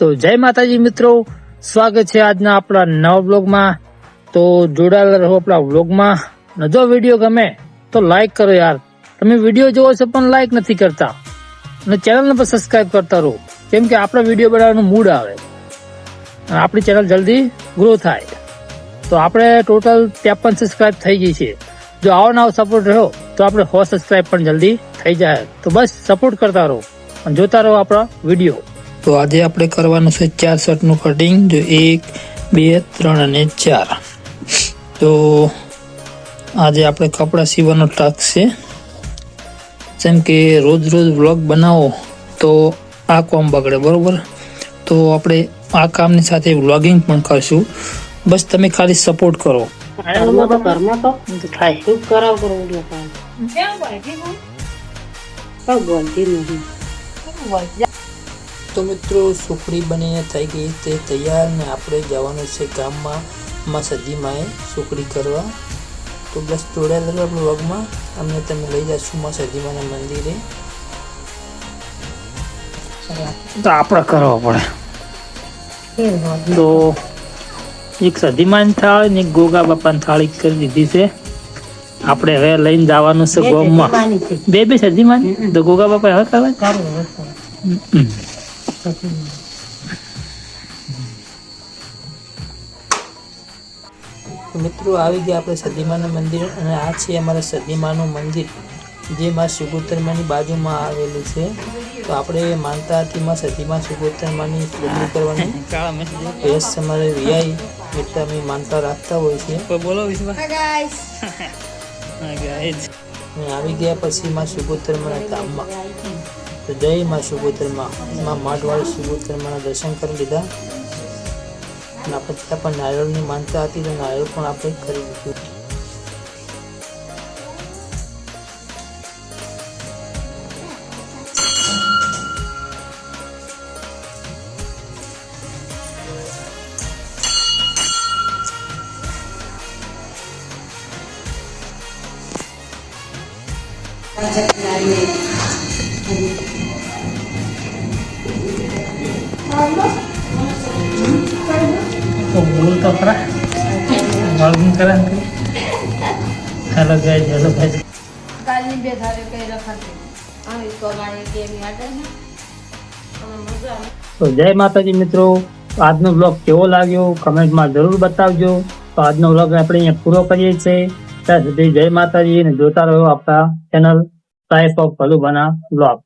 તો જય માતાજી મિત્રો. સ્વાગત છે આજના આપણા નવા બ્લોગમાં તો જોડાયેલા રહો આપણા બ્લોગમાં ને જો વીડિયો ગમે તો લાઈક કરો યાર. તમે વીડિયો જોવો છો પણ લાઈક નથી કરતા. અને ચેનલને પણ સબસ્ક્રાઇબ કરતા રહો. કેમ કે આપણા વીડિયો બનાવવાનું મૂડ આવે. અને આપણી ચેનલ જલ્દી ગ્રો થાય. તો આપણે ટોટલ ત્રેપન સબસ્ક્રાઇબ થઈ ગઈ છે. જો આવો નવો સપોર્ટ રહ્યો, તો આપણે સો સબસ્ક્રાઇબ પણ જલ્દી થઈ જાય. તો બસ સપોર્ટ કરતા રહો. અને જોતા રહો આપણા વીડિયો. તો આજે આપણે કરવાનું છે ચાર શર્ટનું કટિંગ. જો એક, બે, ત્રણ અને ચાર. તો આજે આપણે કપડાં સીવવાનો ટાસ્ક છે. જેમ કે રોજ રોજ વ્લોગ બનાવો તો આ કામ બગડે, બરાબર? તો આપણે આ કામની સાથે વ્લોગિંગ પણ કરશું. બસ તમે ખાલી સપોર્ટ કરો. ઘરમાં તો મિત્રો સુખડી બનીને થઈ ગઈ તે તૈયાર ને આપણે જવાનું છે ગામમાં માં સજીમાએ સુખડી કરવા. તો બસ જોડાયેલા બ્લોગમાં અમને તમે લઈ જશું માં સજીમાના મંદિરે. તો આપણે કરવો પડે. તો એક સધીમાન થાળી ને એક ગોગા બાપાની થાળી કરી દીધી છે. આપણે હવે લઈને જવાનું છે ગોમમાં. બે બે સધીમાન? તો ગોગા બાપા હવે કરવા. મિત્રો આવી ગયા આપણે સદીમાના મંદિર અને આ છે અમારા સદીમાનું મંદિર જે માં સુગોત્તરમાની બાજુમાં આવેલું છે. તો આપણે માનતા હતી માં સદીમાં સુગોત્તરમાની પૂજન કરવાની. ભેસ અમારે રિયાઈ એટલે અમે માનતા રાખતા હોય છે. બોલો આવી ગયા પછી માં સુગોત્તરમાના ધામમાં તો જય માં સુગોત્તરમાં માં માઠવાળી સુગોત્તરમાના દર્શન કરી લીધા અને આપણે ત્યાં પણ નારિયેળની માનતા હતી તો નારિયેળ પણ આપણે કરી દીધું તો બોલ તો ખરા વાળું કરે હેલો ગાઈઝ હેલો ગાઈઝ કાલની બે ધારે કઈ રખાતી આવી તો ગાય ગેમ યાદ તો જય માતાજી મિત્રો આજનો બ્લોગ કેવો લાગ્યો કમેન્ટમાં જરૂર બતાવજો. તો આજનો બ્લોગ આપણે અહીંયા પૂરો કરીએ છીએ. ત્યાં સુધી જય માતાજી અને જોતા રહો આપણા ચેનલ. ટાઈપ ઓફ ભલું બના બ્લોગ